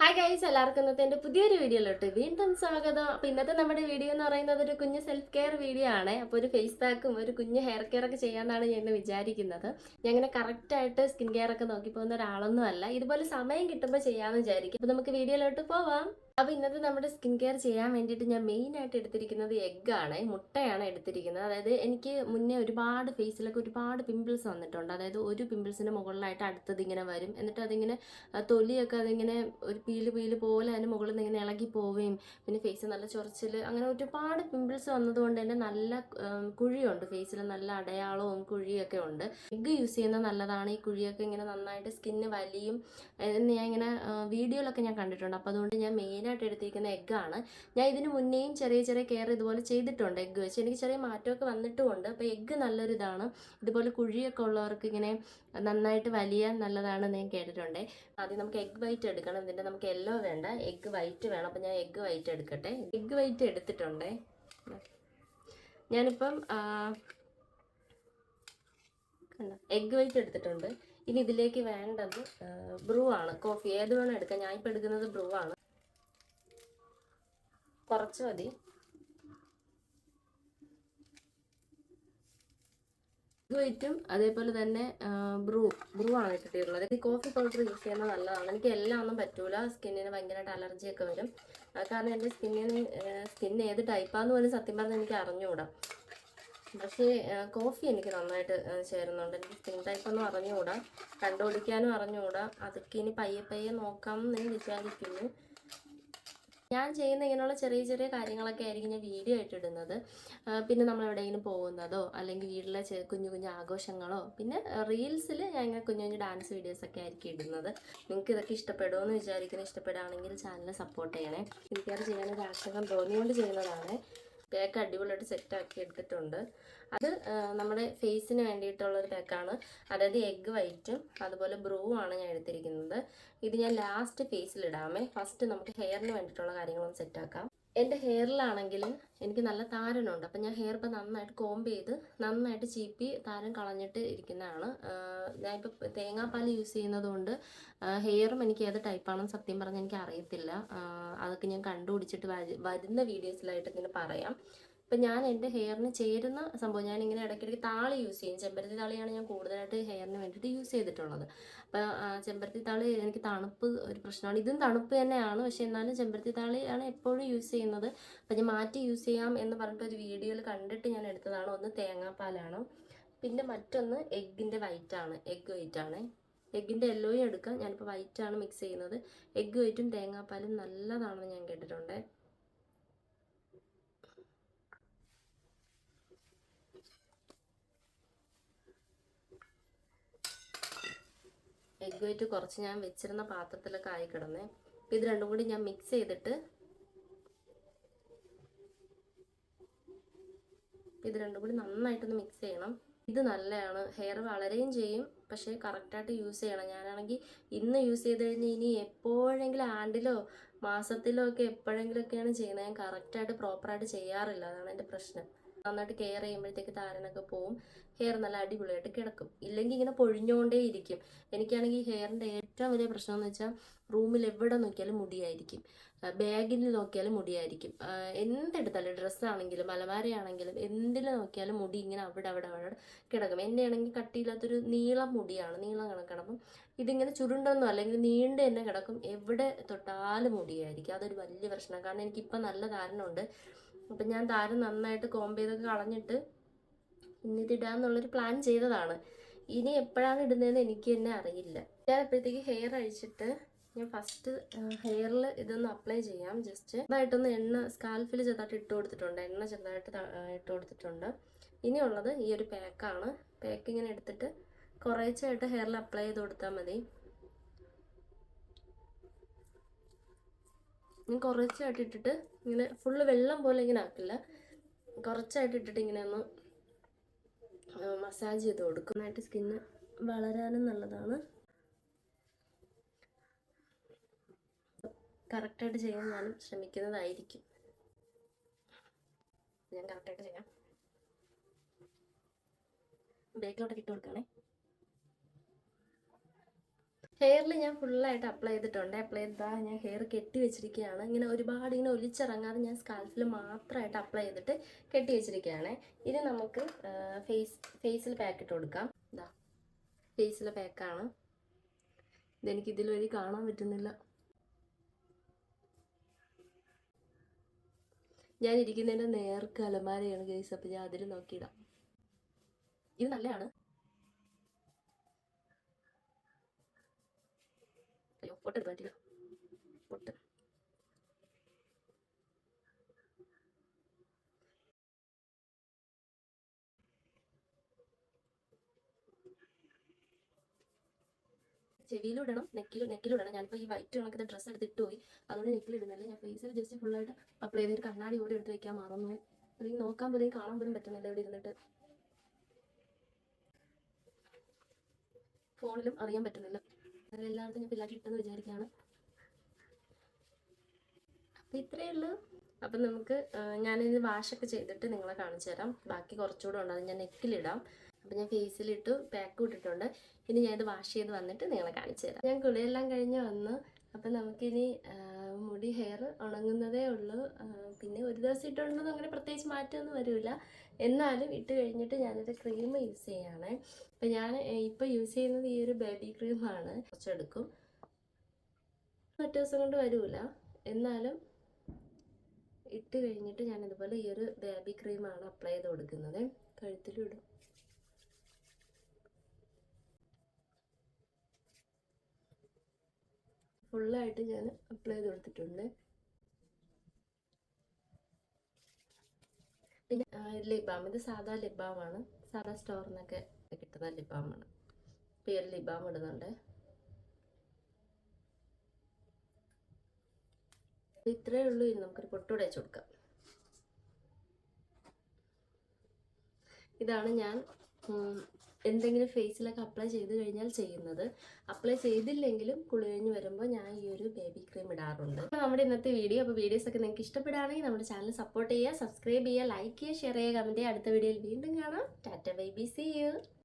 Hi guys എല്ലാവർക്കും ഇന്നത്തെ എന്റെ പുതിയൊരു വീഡിയോയിലോട്ട് വീണ്ടും സ്വാഗതം. അപ്പോൾ ഇന്നത്തെ നമ്മുടെ വീഡിയോ എന്ന് പറയുന്നത് ഒരു കുഞ്ഞ് സെൽഫ് കെയർ വീഡിയോ ആണ്. അപ്പോൾ ഒരു ഫേസ് പാക്കും ഒരു കുഞ്ഞ് ഹെയർ കെയർ ഒക്കെ ചെയ്യാമെന്നാണ് ഞാൻ വിചാരിക്കുന്നത്. ഞാൻ ഇങ്ങനെ കറക്റ്റായിട്ട് സ്കിൻ കെയർ ഒക്കെ നോക്കി പോകുന്ന ഒരാളൊന്നും അല്ല. ഇതുപോലെ സമയം കിട്ടുമ്പോൾ ചെയ്യാമെന്ന് വിചാരിക്കും. അപ്പോൾ നമുക്ക് വീഡിയോയിലോട്ട് പോവാം. അപ്പോൾ ഇന്നത്തെ നമ്മുടെ സ്കിൻ കെയർ ചെയ്യാൻ വേണ്ടിയിട്ട് ഞാൻ മെയിനായിട്ട് എടുത്തിരിക്കുന്നത് എഗ്ഗ് ആണ്. മുട്ടയാണ് എടുത്തിരിക്കുന്നത്. അതായത് എനിക്ക് മുന്നേ ഒരുപാട് ഫേസിലൊക്കെ ഒരുപാട് പിമ്പിൾസ് വന്നിട്ടുണ്ട്. അതായത് ഒരു പിമ്പിൾസിന്റെ മുകളിലായിട്ട് അടുത്തത് ഇങ്ങനെ വരും. എന്നിട്ട് അതിങ്ങനെ തൊലിയൊക്കെ അതിങ്ങനെ ഒരു പീൽ പീൽ പോലെ അതിന് മുകളിൽ നിന്ന് ഇങ്ങനെ ഇളകി പോവുകയും പിന്നെ ഫേസ് നല്ല ചൊറിച്ചിൽ അങ്ങനെ ഒരുപാട് പിമ്പിൾസ് വന്നതുകൊണ്ട് തന്നെ നല്ല കുഴിയുണ്ട്. ഫേസിൽ നല്ല അടയാളവും കുഴിയൊക്കെ ഉണ്ട്. എഗ്ഗ് യൂസ് ചെയ്യുന്നത് നല്ലതാണ്. ഈ കുഴിയൊക്കെ ഇങ്ങനെ നന്നായിട്ട് സ്കിന്ന് വലിയും. എന്ന് ഞാൻ ഇങ്ങനെ വീഡിയോയിലൊക്കെ ഞാൻ കണ്ടിട്ടുണ്ട്. അപ്പോൾ അതുകൊണ്ട് ഞാൻ മെയിനായിട്ട് എടുത്തിരിക്കുന്ന എഗ്ഗാണ് ഞാൻ ഇതിന് മുന്നേയും ചെറിയ ചെറിയ കെയർ ഇതുപോലെ ചെയ്തിട്ടുണ്ട് എഗ്ഗ് വെച്ച്. എനിക്ക് ചെറിയ മാറ്റമൊക്കെ വന്നിട്ടുമുണ്ട്. അപ്പോൾ എഗ്ഗ് നല്ലൊരു ഇതാണ്. ഇതുപോലെ കുഴിയൊക്കെ ഉള്ളവർക്ക് ഇങ്ങനെ നന്നായിട്ട് വലിയ നല്ലതാണെന്ന് ഞാൻ കേട്ടിട്ടുണ്ട്. ആദ്യം നമുക്ക് എഗ് വൈറ്റ് എടുക്കണം. ഇതിന്റെ നമുക്ക് യെല്ലോ വേണ്ട. എഗ്ഗ് വൈറ്റ് വേണം. അപ്പം ഞാൻ എഗ്ഗ് വൈറ്റ് എടുക്കട്ടെ. എഗ്ഗ് വൈറ്റ് എടുത്തിട്ടുണ്ടേ? ഞാനിപ്പം എഗ്ഗ് വൈറ്റ് എടുത്തിട്ടുണ്ട്. ഇനി ഇതിലേക്ക് വേണ്ടത് ബ്രൂ ആണ്. കോഫി ഏത് വേണം എടുക്കാം. ഇപ്പം എടുക്കുന്നത് ബ്രൂ ആണ്. കുറച്ച് മതി. എഗ് വൈറ്റും അതേപോലെ തന്നെ ബ്രൂ ബ്രൂ ആണ് ഇട്ടിട്ടുള്ളത് ഈ കോഫി പൗഡർ യൂസ് ചെയ്യുന്നത് നല്ലതാണ്. എനിക്ക് എല്ലാം ഒന്നും പറ്റൂല. സ്കിന്നിന് ഭയങ്കരമായിട്ട് അലർജിയൊക്കെ വരും. കാരണം എന്റെ സ്കിന്നിന് സ്കിൻ ഏത് ടൈപ്പാന്ന് പോലും സത്യം പറഞ്ഞാൽ എനിക്ക് അറിഞ്ഞുകൂടാ. പക്ഷേ കോഫി എനിക്ക് നന്നായിട്ട് ചേരുന്നുണ്ട്. എനിക്ക് സ്കിൻ ടൈപ്പ് ഒന്നും അറിഞ്ഞുകൂടാ. കണ്ടുപിടിക്കാനും അറിഞ്ഞുകൂടാ. അതൊക്കെ ഇനി പയ്യെ പയ്യെ നോക്കാം എന്ന് വിചാരിക്കുന്നു. ഞാൻ ചെയ്യുന്ന ഇങ്ങനെയുള്ള ചെറിയ ചെറിയ കാര്യങ്ങളൊക്കെ ആയിരിക്കും ഞാൻ വീഡിയോ ആയിട്ട് ഇടുന്നത്. പിന്നെ നമ്മൾ എവിടെയെങ്കിലും പോകുന്നതോ അല്ലെങ്കിൽ വീട്ടിലെ കുഞ്ഞു കുഞ്ഞു ആഘോഷങ്ങളോ പിന്നെ റീൽസിൽ ഞാൻ ഇങ്ങനെ കുഞ്ഞു കുഞ്ഞു ഡാൻസ് വീഡിയോസ് ഒക്കെ ആയിരിക്കും ഇടുന്നത്. നിങ്ങൾക്ക് ഇതൊക്കെ ഇഷ്ടപ്പെടുമെന്ന് വിചാരിക്കുന്നു. ഇഷ്ടപ്പെടുകയാണെങ്കിൽ ചാനൽ സപ്പോർട്ട് ചെയ്യണേ. എനിക്കത് ചെയ്യാനൊരു ആഗ്രഹം തോന്നിയുകൊണ്ട് ചെയ്യുന്നതാണ്. പാക്ക് അടിപൊളിയായിട്ട് സെറ്റ് ആക്കി എടുത്തിട്ടുണ്ട്. അത് നമ്മുടെ ഫേസിന് വേണ്ടിയിട്ടുള്ള ഒരു പാക്കാണ് അതായത് എഗ്ഗ് വൈറ്റും അതുപോലെ ബ്രൂവും ആണ് ഞാൻ എടുത്തിരിക്കുന്നത്. ഇത് ഞാൻ ലാസ്റ്റ് ഫേസിൽ ഇടാമേ. ഫസ്റ്റ് നമുക്ക് ഹെയറിന് വേണ്ടിയിട്ടുള്ള സെറ്റ് ആക്കാം. എന്റെ ഹെയറിലാണെങ്കിൽ എനിക്ക് നല്ല താരനുണ്ട്. അപ്പം ഞാൻ ഹെയർ ഇപ്പം നന്നായിട്ട് കോംബ് ചെയ്ത് നന്നായിട്ട് ചീപ്പി താരം കളഞ്ഞിട്ട് ഇരിക്കുന്നതാണ്. ഞാനിപ്പോൾ തേങ്ങാപ്പാൽ യൂസ് ചെയ്യുന്നത് കൊണ്ട് ഹെയറും എനിക്ക് ഏത് ടൈപ്പാണെന്ന് സത്യം പറഞ്ഞാൽ എനിക്ക് അറിയത്തില്ല അതൊക്കെ ഞാൻ കണ്ടുപിടിച്ചിട്ട് വരു- വരുന്ന വീഡിയോസിലായിട്ട് ഇങ്ങനെ പറയാം. ഇപ്പം ഞാൻ എന്റെ ഹെയറിന് ചേരുന്ന സംഭവം ഞാൻ ഇങ്ങനെ ഇടയ്ക്കിടയ്ക്ക് താളി യൂസ് ചെയ്യും. ചെമ്പരത്തി താളിയാണ് ഞാൻ കൂടുതലായിട്ട് ഹെയറിന് വേണ്ടിയിട്ട് യൂസ് ചെയ്തിട്ടുള്ളത്. അപ്പോൾ ചെമ്പരത്തി താളി എനിക്ക് തണുപ്പ് ഒരു പ്രശ്നമാണ്. ഇതും തണുപ്പ് തന്നെയാണ്. പക്ഷേ എന്നാലും ചെമ്പരത്തി താളിയാണ് എപ്പോഴും യൂസ് ചെയ്യുന്നത്. അപ്പം ഞാൻ മാറ്റി യൂസ് ചെയ്യാം എന്ന് പറഞ്ഞിട്ട് ഒരു വീഡിയോയിൽ കണ്ടിട്ട് ഞാൻ എടുത്തതാണ്. ഒന്ന് തേങ്ങാപ്പാലാണ്. പിന്നെ മറ്റൊന്ന് എഗ്ഗിന്റെ വൈറ്റാണ്. എഗ്ഗ് വൈറ്റാണ്. എഗ്ഗിന്റെ യെല്ലോയും എടുക്കാം. ഞാനിപ്പോൾ വൈറ്റാണ് മിക്സ് ചെയ്യുന്നത്. എഗ്ഗ് വൈറ്റും തേങ്ങാപ്പാലും നല്ലതാണെന്ന് ഞാൻ കേട്ടിട്ടുണ്ട്. എഗ് വൈറ്റ് കുറച്ച് ഞാൻ വെച്ചിരുന്ന പാത്രത്തിലൊക്കെ ആയി കിടന്നേ. അപ്പം ഇത് രണ്ടും കൂടി ഞാൻ മിക്സ് ചെയ്തിട്ട് ഇത് രണ്ടും കൂടി നന്നായിട്ടൊന്ന് മിക്സ് ചെയ്യണം. ഇത് നല്ലതാണ്. ഹെയർ വളരെയും ചെയ്യും. പക്ഷേ കറക്റ്റായിട്ട് യൂസ് ചെയ്യണം. ഞാനാണെങ്കിൽ ഇന്ന് യൂസ് ചെയ്ത് കഴിഞ്ഞ് ഇനി എപ്പോഴെങ്കിലും ആണ്ടിലോ മാസത്തിലോ ഒക്കെ എപ്പോഴെങ്കിലുമൊക്കെയാണ് ചെയ്യുന്നത്. ഞാൻ കറക്റ്റായിട്ട് പ്രോപ്പറായിട്ട് ചെയ്യാറില്ല. അതാണ് എന്റെ പ്രശ്നം. നന്നായിട്ട് കെയർ ചെയ്യുമ്പോഴത്തേക്ക് താരനൊക്കെ പോവും. ഹെയർ നല്ല അടിപൊളിയായിട്ട് കിടക്കും. ഇല്ലെങ്കിൽ ഇങ്ങനെ പൊഴിഞ്ഞുകൊണ്ടേ ഇരിക്കും. എനിക്കാണെങ്കിൽ ഹെയറിന്റെ ഏറ്റവും വലിയ പ്രശ്നം എന്ന് വെച്ചാൽ റൂമിൽ എവിടെ നോക്കിയാലും മുടിയായിരിക്കും. ബാഗിൽ നോക്കിയാലും മുടിയായിരിക്കും. എന്തെടുത്താലും ഡ്രസ്സാണെങ്കിലും അലമാരയാണെങ്കിലും എന്തിൽ നോക്കിയാലും മുടി ഇങ്ങനെ അവിടെ അവിടെ അവിടെ കിടക്കും. എന്റെ ആണെങ്കിൽ കട്ടിയില്ലാത്തൊരു നീളം മുടിയാണ് നീളം കണക്കാണ്. അപ്പം ഇതിങ്ങനെ ചുരുണ്ടൊന്നും അല്ലെങ്കിൽ നീണ്ട് തന്നെ കിടക്കും. എവിടെ തൊട്ടാലും മുടിയായിരിക്കും. അതൊരു വലിയ പ്രശ്നമാണ് കാരണം എനിക്കിപ്പം നല്ല താരനുണ്ട്. അപ്പം ഞാൻ താരം നന്നായിട്ട് കോമ്പ് ചെയ്തൊക്കെ കളഞ്ഞിട്ട് ഇന്നിതിടാന്നുള്ളൊരു പ്ലാൻ ചെയ്തതാണ്. ഇനി എപ്പോഴാണ് ഇടുന്നതെന്ന് എനിക്ക് തന്നെ അറിയില്ല. ഞാൻ അപ്പോഴത്തേക്ക് ഹെയർ അഴിച്ചിട്ട് ഞാൻ ഫസ്റ്റ് ഹെയറിൽ ഇതൊന്ന് അപ്ലൈ ചെയ്യാം. ജസ്റ്റ് ഇതായിട്ടൊന്ന് എണ്ണ സ്കാൽഫിൽ ചെറുതായിട്ട് ഇട്ട് കൊടുത്തിട്ടുണ്ട്. എണ്ണ ചെറുതായിട്ട് ഇട്ട് കൊടുത്തിട്ടുണ്ട്. ഇനിയുള്ളത് ഈ ഒരു പാക്കാണ് പാക്ക് ഇങ്ങനെ എടുത്തിട്ട് കുറേച്ചായിട്ട് ഹെയറിൽ അപ്ലൈ ചെയ്ത് കൊടുത്താൽ മതി. കുറച്ചായിട്ട് ഇട്ടിട്ട് ഇങ്ങനെ ഫുള്ള് വെള്ളം പോലെ ഇങ്ങനെ ആക്കില്ല. കുറച്ചായിട്ട് ഇട്ടിട്ട് ഇങ്ങനെ ഒന്ന് മസാജ് ചെയ്ത് കൊടുക്കും. നന്നായിട്ട് സ്കിന്ന് വളരാനും നല്ലതാണ്. കറക്റ്റായിട്ട് ചെയ്യാൻ ഞാനും ശ്രമിക്കുന്നതായിരിക്കും. ഞാൻ കറക്റ്റായിട്ട് ചെയ്യാം. ബേക്കിലോട്ടൊക്കെ ഇട്ട് കൊടുക്കണേ ഹെയറിൽ ഞാൻ ഫുള്ളായിട്ട് അപ്ലൈ ചെയ്തിട്ടുണ്ട്. അപ്ലൈ ചെയ്താൽ ഞാൻ ഹെയർ കെട്ടി വെച്ചിരിക്കുകയാണ്. ഇങ്ങനെ ഒരുപാട് ഇങ്ങനെ ഒലിച്ചിറങ്ങാതെ ഞാൻ സ്കാൽഫിൽ മാത്രമായിട്ട് അപ്ലൈ ചെയ്തിട്ട് കെട്ടി വെച്ചിരിക്കുകയാണ്. ഇനി നമുക്ക് ഫേസ് ഫേസിൽ പാക്ക് ഇട്ട് കൊടുക്കാം. ഇതാ ഫേസിലെ പാക്കാണ് ഇതെനിക്ക് ഇതിൽ വഴി കാണാൻ പറ്റുന്നില്ല. ഞാൻ ഇരിക്കുന്നതിന്റെ നേർക്ക് അലമാരയാണ് ഗൈസ് അപ്പോൾ ഞാൻ അതിൽ നോക്കിയിടാം. ഇത് നല്ലതാണ്. പൊട്ടെടുത്ത് പറ്റില്ല പൊട്ട്. ഇടണം നെക്കിലും നെക്കിലും ഇടണം. ഞാനിപ്പോൾ ഈ വൈറ്റ് കണക്കത്തെ ഡ്രസ്സ് എടുത്തിട്ട് പോയി. അതുകൊണ്ട് നെക്കിൽ ഇടുന്നില്ല. ഞാൻ ഫേസിൽ ജസ്റ്റ് ഫുള്ളായിട്ട് അപ്ലൈ ചെയ്ത് കണ്ണാടി കൂടി എടുത്ത് വെക്കാൻ മറന്നു. അല്ലെങ്കിൽ നോക്കാൻ പോലും കാണാൻ പോലും പറ്റുന്നില്ല ഇവിടെ ഇരുന്നിട്ട്. ഫോണിലും അറിയാൻ പറ്റുന്നില്ല. അങ്ങനെ എല്ലായിടത്തും ഞാൻ പിള്ളേർ ഇട്ടെന്ന് വിചാരിക്കുകയാണ്. അപ്പം ഇത്രയേ ഉള്ളൂ. അപ്പം നമുക്ക് ഞാനിത് വാഷൊക്കെ ചെയ്തിട്ട് നിങ്ങളെ കാണിച്ചു തരാം. ബാക്കി കുറച്ചുകൂടെ ഉണ്ട് അത് ഞാൻ നെക്കിലിടാം. അപ്പം ഞാൻ ഫേസിലിട്ട് പാക്ക് ഇട്ടിട്ടുണ്ട്. ഇനി ഞാൻ ഇത് വാഷ് ചെയ്ത് വന്നിട്ട് നിങ്ങളെ കാണിച്ചു തരാം. ഞാൻ കുളിയെല്ലാം കഴിഞ്ഞ് വന്നു. അപ്പം നമുക്കിനി മുടി ഹെയർ ഉണങ്ങുന്നതേ ഉള്ളൂ. പിന്നെ ഒരു ദിവസം ഇട്ടുകൊണ്ടൊന്നും അങ്ങനെ പ്രത്യേകിച്ച് മാറ്റമൊന്നും വരില്ല എന്നാലും ഇട്ട് കഴിഞ്ഞിട്ട് ഞാനൊരു ക്രീം യൂസ് ചെയ്യാണ്. അപ്പം ഞാൻ ഇപ്പോൾ യൂസ് ചെയ്യുന്നത് ഈ ഒരു ബേബി ക്രീമാണ് കുറച്ചെടുക്കും ഒറ്റ ദിവസം കൊണ്ട് വരില്ല എന്നാലും ഇട്ട് കഴിഞ്ഞിട്ട് ഞാൻ ഇതുപോലെ ഈ ഒരു ബേബി ക്രീമാണ് അപ്ലൈ ചെയ്ത് കൊടുക്കുന്നത്. കഴുത്തിലും ഫുള്ളായിട്ട് ഞാൻ അപ്ലൈ ചെയ്ത് കൊടുത്തിട്ടുണ്ട്. പിന്നെ ലിപ് ബാം ഇത് സാധാ ലിപ് ബാമാണ് സാധാ സ്റ്റോറിൽ നിന്നൊക്കെ കിട്ടുന്ന ലിപ് ബാമാണ് ഇപ്പോൾ ഈ ഒരു ലിപ് ബാം ഇടുന്നുണ്ട് ഇത്രയേ ഉള്ളൂ. ഇനി നമുക്കൊരു പൊട്ടൂടെ വെച്ച് കൊടുക്കാം. ഇതാണ് ഞാൻ എന്തെങ്കിലും ഫേസിലൊക്കെ അപ്ലൈ ചെയ്ത് കഴിഞ്ഞാൽ ചെയ്യുന്നത്. അപ്ലൈ ചെയ്തില്ലെങ്കിലും കുളി കഴിഞ്ഞ് വരുമ്പോൾ ഞാൻ ഈ ഒരു ബേബി ക്രീം ഇടാറുണ്ട്. അപ്പോൾ നമ്മുടെ ഇന്നത്തെ വീഡിയോ അപ്പോൾ വീഡിയോസ് ഒക്കെ നിങ്ങൾക്ക് ഇഷ്ടപ്പെടുകയാണെങ്കിൽ നമ്മുടെ ചാനൽ സപ്പോർട്ട് ചെയ്യുക സബ്സ്ക്രൈബ് ചെയ്യുക ലൈക്ക് ചെയ്യുക ഷെയർ ചെയ്യുക കമന്റ് ചെയ്യുക. അടുത്ത വീഡിയോയിൽ വീണ്ടും കാണാം. Tata bye be see you